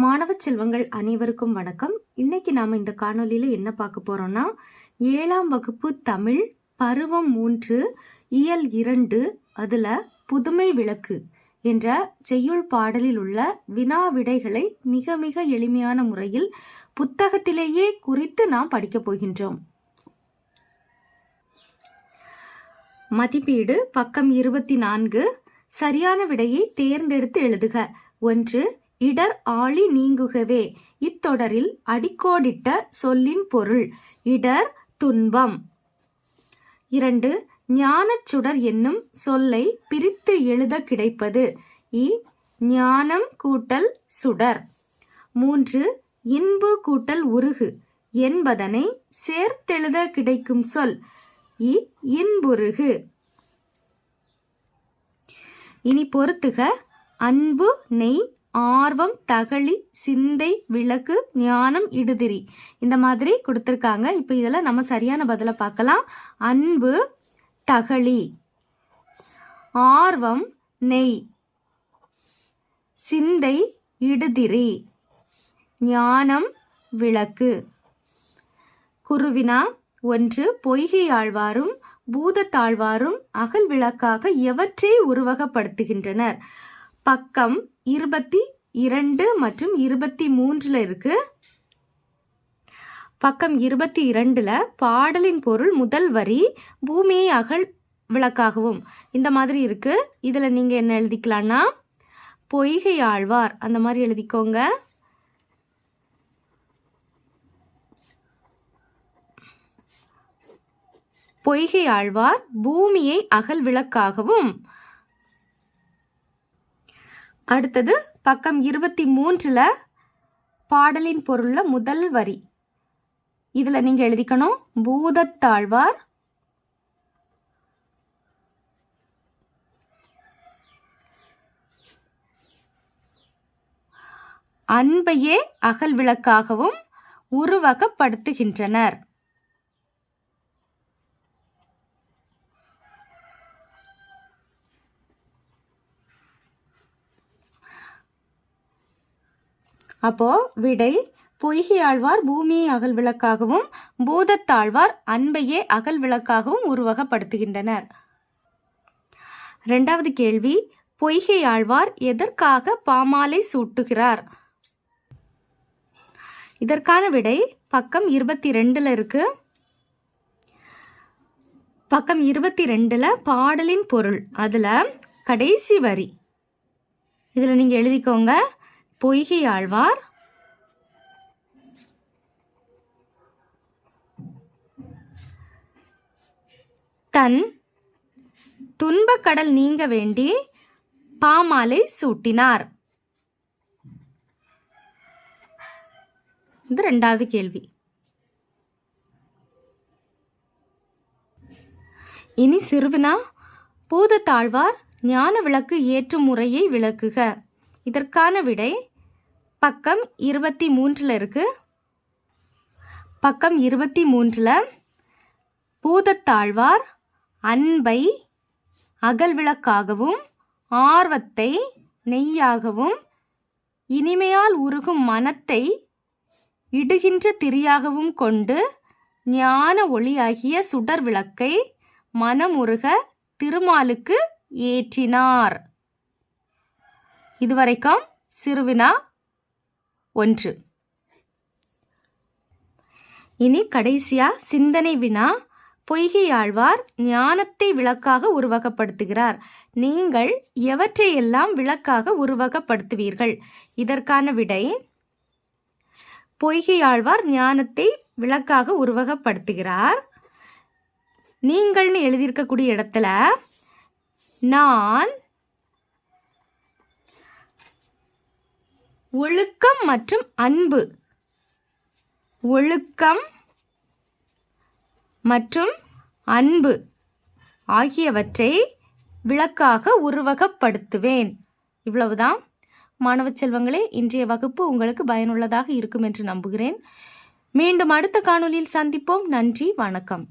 மாணவ செல்வங்கள் அனைவருக்கும் வணக்கம். இன்னைக்கு நாம இந்த காணொலியில் என்ன பார்க்க போறோம்னா ஏழாம் வகுப்பு தமிழ் பருவம் மூன்று இயல் இரண்டு அதுல புதுமை விளக்கு என்ற செய்யுள் பாடலில் உள்ள வினா விடைகளை மிக மிக எளிமையான முறையில் புத்தகத்திலேயே குறித்து நாம் படிக்கப் போகின்றோம். மதிப்பீடு பக்கம் இருபத்தி நான்கு. சரியான விடையை தேர்ந்தெடுத்து எழுதுக. ஒன்று இடர் ஆழி நீங்குகவே. இத்தொடரில் அடிக்கோடிட்ட சொல்லின் பொருள் இடர் துன்பம். இரண்டு ஞானச் சுடர் என்னும் சொல்லை பிரித்து எழுத கிடைப்பது. இ ஞானம் கூட்டல் சுடர். மூன்று இன்பு கூட்டல் உருகு என்பதனை சேர்த்தெழுத கிடைக்கும் சொல். இ இன்புருகு. இனி பொறுத்துக அன்பு நெய் ஆர்வம் தகளி சிந்தை விளக்கு ஞானம் இடுதிரி. இந்த மாதிரி கொடுத்துருக்காங்க. இப்போ இதில் நம்ம சரியான பதிலை பார்க்கலாம். அன்பு தகளி ஆர்வம் நெய். சிந்தை இடுதிரி. ஞானம் விளக்கு. குருவினா ஒன்று பொய்கை ஆழ்வாரும் பூதத்தாழ்வாரும் அகல் விளக்காக எவற்றை உருவகப்படுத்துகின்றனர்? பக்கம் இருபத்தி இரண்டு மற்றும் இருபத்தி மூன்றுல இருக்கு. பக்கம் இருபத்தி இரண்டுல பாடலின் பொருள் முதல் வரி பூமியை அகல் விளக்காகவும். இந்த மாதிரி இருக்கு. இதுல நீங்க என்ன எழுதிக்கலாம்னா பொய்கை ஆழ்வார். அந்த மாதிரி எழுதிக்கோங்க. பொய்கை ஆழ்வார் பூமியை அகல் விளக்காகவும். அடுத்தது பக்கம் இருபத்தி மூன்றில் பாடலின் பொருளில் முதல் வரி. இதில் நீங்கள் எழுதிக்கணும். பூதத்தாழ்வார். அன்பையே அகல் விளக்காகவும் உருவகப்படுத்துகின்றனர். அப்போ விடை பொய்கை ஆழ்வார் பூமியை அகல் விளக்காகவும் பூதத்தாழ்வார் அன்பையே அகல் விளக்காகவும் உருவகப்படுத்துகின்றனர். இரண்டாவது கேள்வி பொய்கை ஆழ்வார் எதற்காக பாமாலை சூட்டுகிறார்? இதற்கான விடை பக்கம் இருபத்தி ரெண்டில் இருக்கு. பக்கம் இருபத்தி ரெண்டில் பாடலின் பொருள் அதில் கடைசி வரி. இதில் நீங்கள் எழுதிக்கோங்க. பொய்கையாழ்வார்? தன் துன்பக்கடல் நீங்க வேண்டி பாமாலை சூட்டினார். இது ரெண்டாவது கேள்வி. இனி சிறுவினா பூதத்தாழ்வார் ஞான விளக்கு ஏற்றும் முறையை விளக்குக. இதற்கான விடை பக்கம் இருபத்தி மூன்றில் இருக்கு. பக்கம் இருபத்தி மூன்றில் பூதத்தாழ்வார் அன்பை அகல் விளக்காகவும் ஆர்வத்தை நெய்யாகவும் இனிமையால் உருகும் மனத்தை இடுகின்ற திரியாகவும் கொண்டு ஞான ஒளியாகிய சுடர் விளக்கை மனமுருக திருமாலுக்கு ஏற்றினார். இதுவரைக்கும் சிறுவினா ஒன்று. இனி கடைசியா சிந்தனை வினா பொய்கை ஆழ்வார் ஞானத்தை விளக்காக உருவகப்படுத்துகிறார். நீங்கள் எவற்றையெல்லாம் விளக்காக உருவகப்படுத்துவீர்கள்? இதற்கான விடை பொய்கை ஆழ்வார் ஞானத்தை விளக்காக உருவகப்படுத்துகிறார். நீங்கள்னு எழுதியிருக்கக்கூடிய இடத்துல நான் ஒழுக்கம் மற்றும் அன்பு. ஒழுக்கம் மற்றும் அன்பு ஆகியவற்றை விளக்காக உருவகப்படுத்துவேன். இவ்வளவுதான். மாணவ செல்வங்களே இன்றைய வகுப்பு உங்களுக்கு பயனுள்ளதாக இருக்கும் என்று நம்புகிறேன். மீண்டும் அடுத்த காணொலியில் சந்திப்போம். நன்றி வணக்கம்.